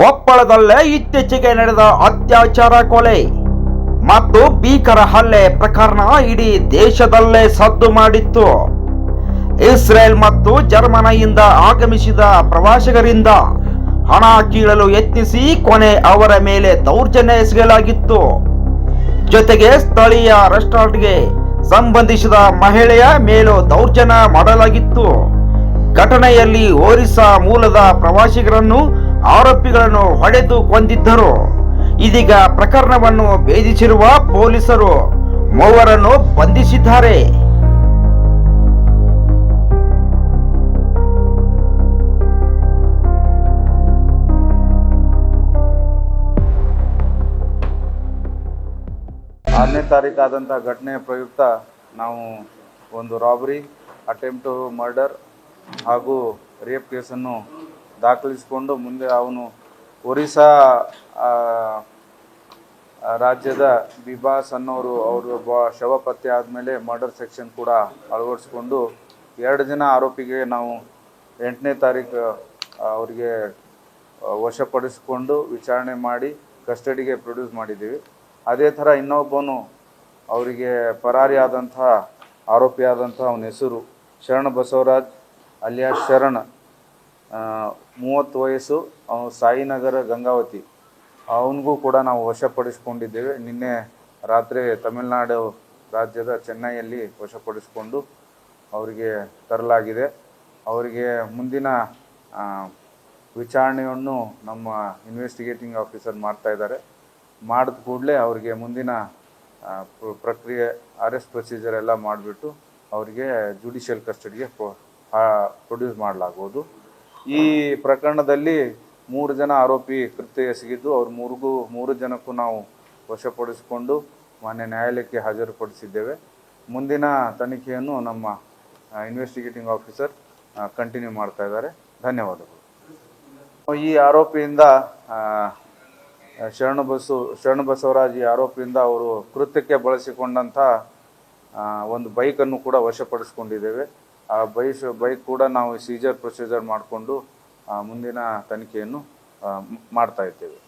ಕೊಪ್ಪಳದಲ್ಲೇ ಇತ್ತೀಚೆಗೆ ನಡೆದ ಅತ್ಯಾಚಾರ ಕೊಲೆ ಮತ್ತು ಭೀಕರ ಹಲ್ಲೆ ಪ್ರಕರಣ ಇಡೀ ದೇಶದಲ್ಲೇ ಸದ್ದು ಮಾಡಿತ್ತು. ಇಸ್ರೇಲ್ ಮತ್ತು ಜರ್ಮನಿಯಿಂದ ಆಗಮಿಸಿದ ಪ್ರವಾಸಿಗರಿಂದ ಹಣ ಕೀಳಲು ಯತ್ನಿಸಿ ಕೊನೆ ಅವರ ಮೇಲೆ ದೌರ್ಜನ್ಯ ಎಸಗಲಾಗಿತ್ತು. ಜೊತೆಗೆ ಸ್ಥಳೀಯ ರೆಸ್ಟೋರೆಂಟ್ಗೆ ಸಂಬಂಧಿಸಿದ ಮಹಿಳೆಯ ಮೇಲೂ ದೌರ್ಜನ್ಯ ಮಾಡಲಾಗಿತ್ತು. ಘಟನೆಯಲ್ಲಿ ಒರಿಸ್ಸಾ ಮೂಲದ ಪ್ರವಾಸಿಗರನ್ನು ಆರೋಪಿಗಳನ್ನು ಹೊಡೆದು ಕೊಂದಿದ್ದರು. ಇದೀಗ ಪ್ರಕರಣವನ್ನು ಭೇದಿಸಿರುವ ಪೊಲೀಸರು ಮೂವರನ್ನು ಬಂಧಿಸಿದ್ದಾರೆ. ಆರನೇ ತಾರೀಕಾದಂಥ ಘಟನೆ ಪ್ರಯುಕ್ತ ನಾವು ಒಂದು ರಾಬರಿ, ಅಟೆಂಪ್ಟು, ಮರ್ಡರ್ ಹಾಗೂ ರೇಪ್ ಕೇಸನ್ನು ದಾಖಲಿಸಿಕೊಂಡು ಮುಂದೆ ಅವನು ಒರಿಸ್ಸಾ ರಾಜ್ಯದ ಬಿಬಾಸ್ ಅನ್ನೋರು ಅವರು ಒಬ್ಬ ಶವ ಪತ್ತೆ ಆದಮೇಲೆ ಮರ್ಡರ್ ಸೆಕ್ಷನ್ ಕೂಡ ಅಳವಡಿಸ್ಕೊಂಡು ಎರಡು ಜನ ಆರೋಪಿಗೆ ನಾವು ಎಂಟನೇ ತಾರೀಕು ಅವರಿಗೆ ವಶಪಡಿಸಿಕೊಂಡು ವಿಚಾರಣೆ ಮಾಡಿ ಕಸ್ಟಡಿಗೆ ಪ್ರೊಡ್ಯೂಸ್ ಮಾಡಿದ್ದೀವಿ. ಅದೇ ಥರ ಇನ್ನೊಬ್ಬನು ಅವರಿಗೆ ಪರಾರಿಯಾದಂಥ ಆರೋಪಿಯಾದಂಥ ಅವನ ಹೆಸರು ಶರಣ ಬಸವರಾಜ್ ಅಲಿಯಾಸ್ ಶರಣ. ಮೂವತ್ತು ವಯಸ್ಸು, ಅವನು ಸಾಯಿನಗರ ಗಂಗಾವತಿ. ಅವನಿಗೂ ಕೂಡ ನಾವು ವಶಪಡಿಸ್ಕೊಂಡಿದ್ದೇವೆ. ನಿನ್ನೆ ರಾತ್ರಿ ತಮಿಳುನಾಡು ರಾಜ್ಯದ ಚೆನ್ನೈಯಲ್ಲಿ ವಶಪಡಿಸಿಕೊಂಡು ಅವರಿಗೆ ತರಲಾಗಿದೆ. ಅವರಿಗೆ ಮುಂದಿನ ವಿಚಾರಣೆಯನ್ನು ನಮ್ಮ ಇನ್ವೆಸ್ಟಿಗೇಟಿಂಗ್ ಆಫೀಸರ್ ಮಾಡ್ತಾ ಇದ್ದಾರೆ. ಮಾಡಿದ ಕೂಡಲೇ ಅವರಿಗೆ ಮುಂದಿನ ಪ್ರಕ್ರಿಯೆ ಅರೆಸ್ಟ್ ಪ್ರೊಸೀಜರ್ ಎಲ್ಲ ಮಾಡಿಬಿಟ್ಟು ಅವರಿಗೆ ಜುಡಿಷಿಯಲ್ ಕಸ್ಟಡಿಗೆ ಪ್ರೊಡ್ಯೂಸ್ ಮಾಡಲಾಗುವುದು ಈ ಪ್ರಕರಣದಲ್ಲಿ ಮೂರು ಜನ ಆರೋಪಿ ಕೃತ್ಯ ಎಸಗಿದ್ದು ಅವ್ರ ಮೂರಿಗೂ, ಮೂರು ಜನಕ್ಕೂ ನಾವು ವಶಪಡಿಸಿಕೊಂಡು ಮಾನ್ಯ ನ್ಯಾಯಾಲಯಕ್ಕೆ ಹಾಜರುಪಡಿಸಿದ್ದೇವೆ. ಮುಂದಿನ ತನಿಖೆಯನ್ನು ನಮ್ಮ ಇನ್ವೆಸ್ಟಿಗೇಟಿಂಗ್ ಆಫೀಸರ್ ಕಂಟಿನ್ಯೂ ಮಾಡ್ತಾ ಇದ್ದಾರೆ. ಧನ್ಯವಾದಗಳು. ಈ ಆರೋಪಿಯಿಂದ ಶರಣಬಸು, ಶರಣಬಸವರಾಜ್ ಈ ಆರೋಪಿಯಿಂದ ಅವರು ಕೃತ್ಯಕ್ಕೆ ಬಳಸಿಕೊಂಡಂಥ ಒಂದು ಬೈಕನ್ನು ಕೂಡ ವಶಪಡಿಸ್ಕೊಂಡಿದ್ದೇವೆ. ಆ ಬೈಸ್, ಬೈಕ್ ಕೂಡ ನಾವು ಸೀಜರ್ ಪ್ರೊಸೀಜರ್ ಮಾಡಿಕೊಂಡು ಮುಂದಿನ ತನಿಖೆಯನ್ನು ಮಾಡ್ತಾ ಇದ್ದೇವೆ.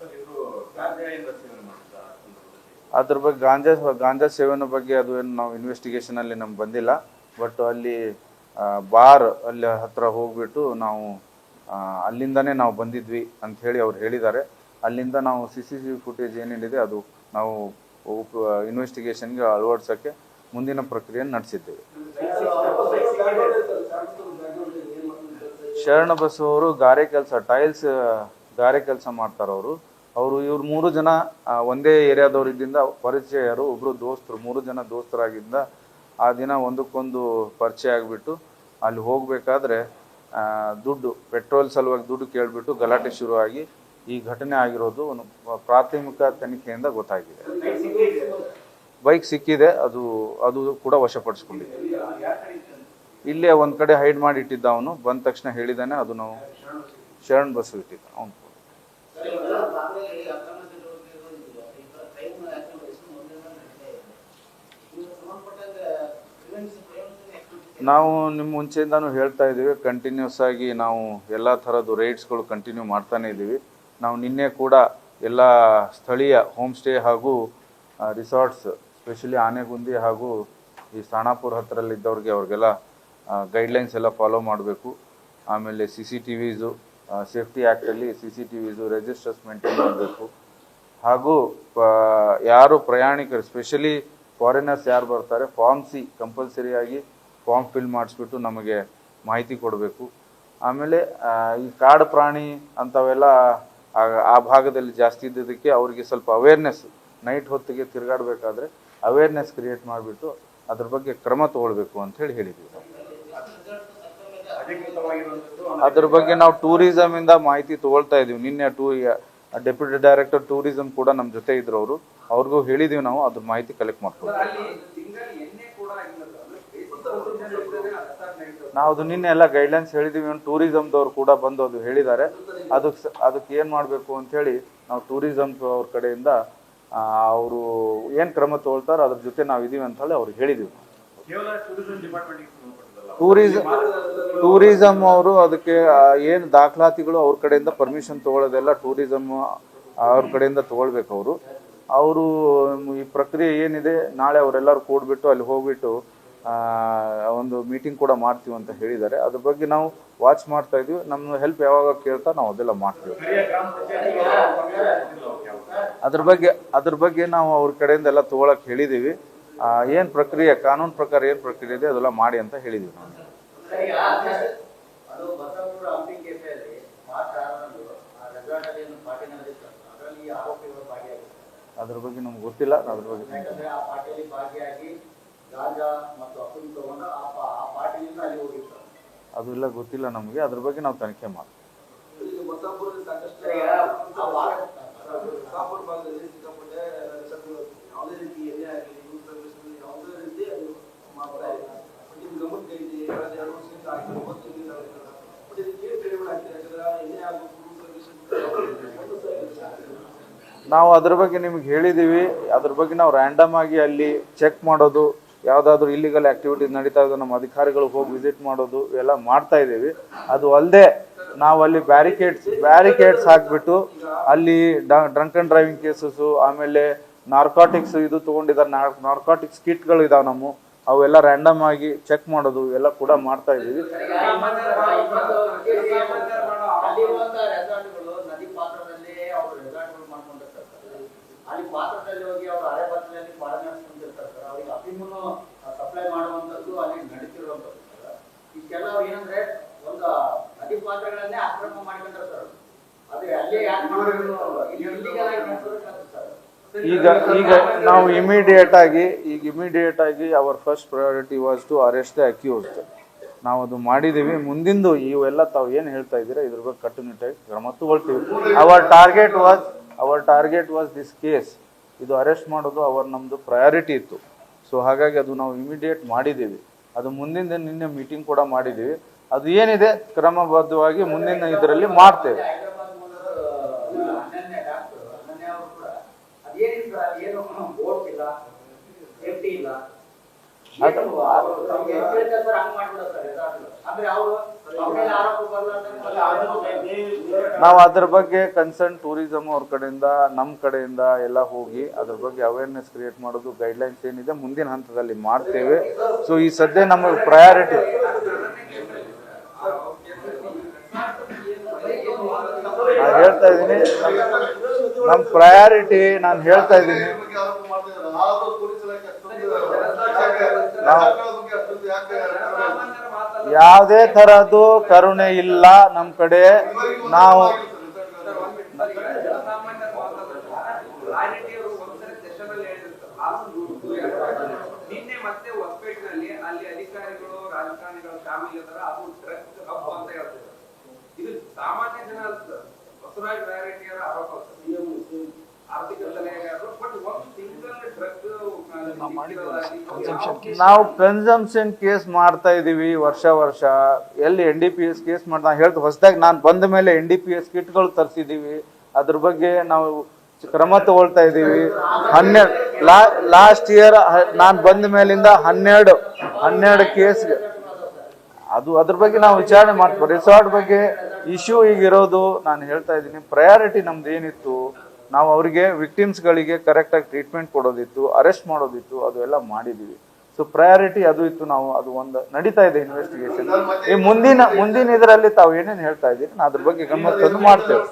ಅದ್ರ ಬಗ್ಗೆ ಗಾಂಜಾ ಗಾಂಜಾ ಸೇವನೆ ಬಗ್ಗೆ ಅದು ಏನು ನಾವು ಇನ್ವೆಸ್ಟಿಗೇಷನಲ್ಲಿ ನಮ್ಗೆ ಬಂದಿಲ್ಲ. ಬಟ್ ಅಲ್ಲಿ ಬಾರ್ ಅಲ್ಲಿ ಹತ್ರ ಹೋಗ್ಬಿಟ್ಟು ನಾವು ಅಲ್ಲಿಂದನೇ ನಾವು ಬಂದಿದ್ವಿ ಅಂತ ಹೇಳಿ ಅವ್ರು ಹೇಳಿದ್ದಾರೆ. ಅಲ್ಲಿಂದ ನಾವು ಸಿ ಸಿ ವಿ ಫುಟೇಜ್ ಏನೇನಿದೆ ಅದು ನಾವು ಇನ್ವೆಸ್ಟಿಗೇಷನ್ಗೆ ಅಳವಡಿಸೋಕ್ಕೆ ಮುಂದಿನ ಪ್ರಕ್ರಿಯೆಯನ್ನು ನಡೆಸಿದ್ದೇವೆ. ಶರಣ ಬಸವರು ಗಾರೆ ಕೆಲಸ ಟೈಲ್ಸ್ ಗಾರೆ ಕೆಲಸ ಮಾಡ್ತಾರವರು ಅವರು. ಇವ್ರು ಮೂರು ಜನ ಒಂದೇ ಏರಿಯಾದವ್ರು ಪರಿಚಯ ಪರಿಚಯರು ಒಬ್ಬರು ದೋಸ್ತರು, ಮೂರು ಜನ ದೋಸ್ತರಾಗಿದ್ದ ಆ ದಿನ ಒಂದಕ್ಕೊಂದು ಪರಿಚಯ ಆಗಿಬಿಟ್ಟು ಅಲ್ಲಿ ಹೋಗಬೇಕಾದ್ರೆ ದುಡ್ಡು, ಪೆಟ್ರೋಲ್ ಸಲುವಾಗಿ ದುಡ್ಡು ಕೇಳಿಬಿಟ್ಟು ಗಲಾಟೆ ಶುರುವಾಗಿ ಈ ಘಟನೆ ಆಗಿರೋದು ಒಂದು ಪ್ರಾಥಮಿಕ ತನಿಖೆಯಿಂದ ಗೊತ್ತಾಗಿದೆ. ಬೈಕ್ ಸಿಕ್ಕಿದೆ, ಅದು ಅದು ಕೂಡ ವಶಪಡಿಸ್ಕೊಂಡಿದೆ. ಇಲ್ಲೇ ಒಂದ್ ಕಡೆ ಹೈಡ್ ಮಾಡಿ ಇಟ್ಟಿದ್ದ ಅವನು. ಬಂದ ತಕ್ಷಣ ಹೇಳಿದಾನೆ, ಅದು ನಾವು ಶರಣ್ ಬಸ್ ಇಟ್ಟಿದ್ದ. ಅವನು ನಾವು ನಿಮ್ಮ ಮುಂಚೆಯಿಂದಾನು ಹೇಳ್ತಾ ಇದ್ದೀವಿ ಕಂಟಿನ್ಯೂಸ್ ಆಗಿ ನಾವು ಎಲ್ಲ ಥರದ್ದು ರೈಡ್ಸ್ಗಳು ಕಂಟಿನ್ಯೂ ಮಾಡ್ತಾನೆ ಇದ್ದೀವಿ. ನಾವು ನಿನ್ನೆ ಕೂಡ ಎಲ್ಲ ಸ್ಥಳೀಯ ಹೋಮ್ ಸ್ಟೇ ಹಾಗೂ ರಿಸಾರ್ಟ್ಸ್ ಸ್ಪೆಷಲಿ ಆನೆಗುಂದಿ ಹಾಗೂ ಈ ಸಾಣಾಪುರ ಹತ್ತಿರಲ್ಲಿದ್ದವ್ರಿಗೆ ಅವ್ರಿಗೆಲ್ಲ ಗೈಡ್ಲೈನ್ಸ್ ಎಲ್ಲ ಫಾಲೋ ಮಾಡಬೇಕು. ಆಮೇಲೆ C C T Vs safety ಆ್ಯಕ್ಟಲ್ಲಿ C C T Vs registers maintain ಮಾಡಬೇಕು. ಹಾಗೂ ಯಾರು ಪ್ರಯಾಣಿಕರು ಸ್ಪೆಷಲಿ ಫಾರಿನರ್ಸ್ ಯಾರು ಬರ್ತಾರೆ ಫಾರ್ಮ್ ಸಿ ಕಂಪಲ್ಸರಿಯಾಗಿ ಫಾರ್ಮ್ ಫಿಲ್ ಮಾಡಿಸ್ಬಿಟ್ಟು ನಮಗೆ ಮಾಹಿತಿ ಕೊಡಬೇಕು. ಆಮೇಲೆ ಈ ಕಾಡು ಪ್ರಾಣಿ ಅಂಥವೆಲ್ಲ ಆ- ಭಾಗದಲ್ಲಿ ಜಾಸ್ತಿ ಇದ್ದಿದ್ದಕ್ಕೆ ಅವರಿಗೆ ಸ್ವಲ್ಪ ಅವೇರ್ನೆಸ್ ನೈಟ್ ಹೊತ್ತಿಗೆ ತಿರುಗಾಡಬೇಕಾದ್ರೆ ಅವೇರ್ನೆಸ್ ಕ್ರಿಯೇಟ್ ಮಾಡಿಬಿಟ್ಟು ಅದ್ರ ಬಗ್ಗೆ ಕ್ರಮ ತಗೊಳ್ಬೇಕು ಅಂತ ಹೇಳಿ ಹೇಳಿದ್ವಿ ಅದ್ರ ಬಗ್ಗೆ ನಾವು ಟೂರಿಸಂ ಇಂದ ಮಾಹಿತಿ ತಗೊಳ್ತಾ ಇದೀವಿ. ನಿನ್ನೆ ಟೂ ಡೆಪ್ಯೂಟಿ ಡೈರೆಕ್ಟರ್ ಟೂರಿಸಂ ಕೂಡ ನಮ್ಮ ಜೊತೆ ಇದ್ರು ಅವರು. ಅವ್ರಿಗೂ ಹೇಳಿದೀವಿ ನಾವು ಅದ್ರ ಮಾಹಿತಿ ಕಲೆಕ್ಟ್ ಮಾಡ್ಕೊಳ್ತೀವಿ ನಾವು ಅದು ನಿನ್ನೆ ಎಲ್ಲ ಗೈಡ್ಲೈನ್ಸ್ ಹೇಳಿದೀವಿ. ಟೂರಿಸಮ್ದವ್ರು ಕೂಡ ಬಂದು ಅದು ಹೇಳಿದ್ದಾರೆ. ಅದಕ್ಕೆ ಅದಕ್ಕೆ ಏನು ಮಾಡಬೇಕು ಅಂತ ಹೇಳಿ ನಾವು ಟೂರಿಸಂ ಅವ್ರ ಕಡೆಯಿಂದ ಅವರು ಏನು ಕ್ರಮ ತಗೊಳ್ತಾರೋ ಅದ್ರ ಜೊತೆ ನಾವು ಇದೀವಿ ಅಂತ ಹೇಳಿ ಅವ್ರಿಗೆ ಹೇಳಿದೀವಿ. ಕೇವಲ ಟೂರಿಸಂ ಟೂರಿಸಂ ಅವರು ಅದಕ್ಕೆ ಏನು ದಾಖಲಾತಿಗಳು ಅವ್ರ ಕಡೆಯಿಂದ ಪರ್ಮಿಷನ್ ತೊಗೊಳ್ಳೋದೆಲ್ಲ ಟೂರಿಸಂ ಅವ್ರ ಕಡೆಯಿಂದ ತೊಗೊಳ್ಬೇಕು ಅವರು. ಅವರು ಈ ಪ್ರಕ್ರಿಯೆ ಏನಿದೆ ನಾಳೆ ಅವರೆಲ್ಲರೂ ಕೂಡ್ಬಿಟ್ಟು ಅಲ್ಲಿ ಹೋಗ್ಬಿಟ್ಟು ಒಂದು ಮೀಟಿಂಗ್ ಕೂಡ ಮಾಡ್ತೀವಿ ಅಂತ ಹೇಳಿದ್ದಾರೆ. ಅದ್ರ ಬಗ್ಗೆ ನಾವು ವಾಚ್ ಮಾಡ್ತಾ ಇದೀವಿ ನಮ್ಮ ಹೆಲ್ಪ್ ಯಾವಾಗ ಕೇಳ್ತಾ ನಾವು ಅದೆಲ್ಲ ಮಾಡ್ತೀವಿ. ಅದ್ರ ಬಗ್ಗೆ ಅದ್ರ ಬಗ್ಗೆ ನಾವು ಅವ್ರ ಕಡೆಯಿಂದ ಎಲ್ಲ ತಗೊಳಕ್ ಹೇಳಿದೀವಿ ಆ, ಏನ್ ಪ್ರಕ್ರಿಯೆ ಕಾನೂನು ಪ್ರಕಾರ ಏನು ಪ್ರಕ್ರಿಯೆ ಇದೆ ಅದೆಲ್ಲ ಮಾಡಿ ಅಂತ ಹೇಳಿದ್ವಿ ನಾವು. ಅದ್ರ ಬಗ್ಗೆ ನಮ್ಗೆ ಗೊತ್ತಿಲ್ಲ ಅದ್ರ ಬಗ್ಗೆ ಅದು ಇಲ್ಲ ಗೊತ್ತಿಲ್ಲ ನಮಗೆ. ಅದ್ರ ಬಗ್ಗೆ ನಾವು ತನಿಖೆ ಮಾಡ್ತೀವಿ. ನಾವು ಅದ್ರ ಬಗ್ಗೆ ನಿಮ್ಗೆ ಹೇಳಿದೀವಿ. ಅದ್ರ ಬಗ್ಗೆ ನಾವು ರ್ಯಾಂಡಮ್ ಆಗಿ ಅಲ್ಲಿ ಚೆಕ್ ಮಾಡೋದು, ಯಾವುದಾದ್ರೂ ಇಲ್ಲಿಗಲ್ ಆಕ್ಟಿವಿಟೀಸ್ ನಡೀತಾ ಇದೆ ನಮ್ಮ ಅಧಿಕಾರಿಗಳು ಹೋಗಿ ವಿಸಿಟ್ ಮಾಡೋದು, ಇವೆಲ್ಲ ಮಾಡ್ತಾ ಇದ್ದೀವಿ. ಅದು ಅಲ್ಲದೆ ನಾವು ಅಲ್ಲಿ ಬ್ಯಾರಿಕೇಡ್ಸ್ ಬ್ಯಾರಿಕೇಡ್ಸ್ ಹಾಕ್ಬಿಟ್ಟು ಅಲ್ಲಿ ಡ್ರಂಕ್ ಅಂಡ್ ಡ್ರೈವಿಂಗ್ ಕೇಸಸ್ಸು ಆಮೇಲೆ ನಾರ್ಕಾಟಿಕ್ಸ್ ಇದು ತೊಗೊಂಡಿದ್ದಾರೆ. ನಾರ್ಕಾಟಿಕ್ಸ್ ಕಿಟ್ಗಳು ಇದಾವೆ ನಮ್ಮ. ಅವೆಲ್ಲ ರ್ಯಾಂಡಮ್ ಆಗಿ ಚೆಕ್ ಮಾಡೋದು ಎಲ್ಲ ಕೂಡ ಮಾಡ್ತಾ ಇದ್ದೀವಿ. ಈಗ ಈಗ ನಾವು ಇಮಿಡಿಯೇಟ್ ಆಗಿ, ಈಗ ಇಮಿಡಿಯೇಟ್ ಆಗಿ our first priority was to arrest the accused ನಾವು ಅದು ಮಾಡಿದೀವಿ. ಮುಂದಿಂದು ಇವೆಲ್ಲ ತಾವು ಏನು ಹೇಳ್ತಾ ಇದ್ದೀರಾ, ಇದ್ರ ಬಗ್ಗೆ ಕಟ್ಟುನಿಟ್ಟಾಗಿ ಕ್ರಮ ತಗೊಳ್ತೀವಿ. Our target was our target was this case ಇದು ಅರೆಸ್ಟ್ ಮಾಡೋದು ಅವರ್ ನಮ್ಮದು ಪ್ರಯಾರಿಟಿ ಇತ್ತು. ಸೊ ಹಾಗಾಗಿ ಅದು ನಾವು ಇಮಿಡಿಯೇಟ್ ಮಾಡಿದ್ದೀವಿ ಅದು ಮುಂದಿನ ದಿನ ನಿನ್ನೆ ಮೀಟಿಂಗ್ ಕೂಡ ಮಾಡಿದ್ದೀವಿ ಅದು ಏನಿದೆ, ಕ್ರಮಬದ್ಧವಾಗಿ ಮುಂದಿನ ಇದರಲ್ಲಿ ಮಾಡ್ತೇವೆ ಹೈದರಾಬಾದ್ ಮೂಲದ ಅನನ್ಯ ಡಾಕ್ಟರ್ ಅನನ್ಯ ಅವರು ಕೂಡ ಅದೇನಿಲ್ಲ ಏನು ಬೋರ್ಡ್ ಇಲ್ಲ ಸೇಫ್ಟಿ ಇಲ್ಲ ಏನು ಅವ್ರು ತಮ್ಗೆ ಹೆಂಗ್ ಬೇಕು ಸರ್ ಹಂಗ್ ಮಾಡ್ಬಿಡೋದು ಸರ್ resort ಗಳು. ಅಂದ್ರೆ ಅವರು ನಾವು ಅದ್ರ ಬಗ್ಗೆ ಕನ್ಸರ್ನ್ ಟೂರಿಸಮ್ ಅವ್ರ ಕಡೆಯಿಂದ ನಮ್ಮ ಕಡೆಯಿಂದ ಎಲ್ಲ ಹೋಗಿ ಅದ್ರ ಬಗ್ಗೆ ಅವೇರ್ನೆಸ್ ಕ್ರಿಯೇಟ್ ಮಾಡೋದು ಗೈಡ್ಲೈನ್ಸ್ ಏನಿದೆ ಮುಂದಿನ ಹಂತದಲ್ಲಿ ಮಾಡ್ತೇವೆ. ಸೊ ಈ ಸದ್ಯ ನಮಗೆ ಪ್ರಯಾರಿಟಿ ನಾನು ಹೇಳ್ತಾ ಇದ್ದೀನಿ. ನಮ್ಮ ಪ್ರಯಾರಿಟಿ ನಾನು ಹೇಳ್ತಾ ಇದ್ದೀನಿ. ಯಾವುದೇ ತರದ್ದು ಕರುಣೆ ಇಲ್ಲ ನಮ್ಮ ಕಡೆ. ನಾವು ಸಾಮಾನ್ಯ ಜನ ಬಸವರಾಜ್ ರಾಯರೆಡ್ಡಿಯವರ ಆರೋಪ. ನಾವು ಕನ್ಸಂಪ್ಷನ್ ಕೇಸ್ ಮಾಡ್ತಾ ಇದೀವಿ ವರ್ಷ ವರ್ಷ. ಎಲ್ಲಿ N D P S case ಮಾಡ್ತಾ ಹೇಳ್ದು ಹೊಸದಾಗಿ ನಾನು ಬಂದ ಮೇಲೆ ಎನ್ ಡಿ ಪಿ ಎಸ್ ಕಿಟ್ಗಳು ತರಿಸಿದ್ದೀವಿ ಅದ್ರ ಬಗ್ಗೆ ನಾವು ಕ್ರಮ ತಗೊಳ್ತಾ ಇದ್ದೀವಿ ಹನ್ನೆರಡು ಲಾಸ್ಟ್ ಇಯರ್ ನಾನು ಬಂದ ಮೇಲಿಂದ ಹನ್ನೆರಡು ಹನ್ನೆರಡು ಕೇಸ್ಗೆ ಅದು ಅದ್ರ ಬಗ್ಗೆ ನಾವು ವಿಚಾರಣೆ ಮಾಡ್ತೀವಿ. ರಿಸಾರ್ಟ್ ಬಗ್ಗೆ ಇಶ್ಯೂ ಈಗಿರೋದು ನಾನು ಹೇಳ್ತಾ ಇದ್ದೀನಿ ಪ್ರಯಾರಿಟಿ ನಮ್ದು ಏನಿತ್ತು? ನಾವು ಅವರಿಗೆ ವಿಕ್ಟಿಮ್ಸ್ಗಳಿಗೆ ಕರೆಕ್ಟಾಗಿ ಟ್ರೀಟ್ಮೆಂಟ್ ಕೊಡೋದಿತ್ತು, ಅರೆಸ್ಟ್ ಮಾಡೋದಿತ್ತು, ಅದು ಎಲ್ಲ ಮಾಡಿದ್ದೀವಿ ಸೊ ಪ್ರಯಾರಿಟಿ ಅದು ಇತ್ತು ನಾವು, ಅದು ಒಂದು ನಡೀತಾ ಇದೆ ಇನ್ವೆಸ್ಟಿಗೇಷನ್ ಈ ಮುಂದಿನ ಮುಂದಿನ ಇದರಲ್ಲಿ ತಾವು ಏನೇನು ಹೇಳ್ತಾ ಇದ್ದೀರಿ, ನಾನು ಅದ್ರ ಬಗ್ಗೆ ಗಮನ ತಂದು ಮಾಡ್ತೇವೆ.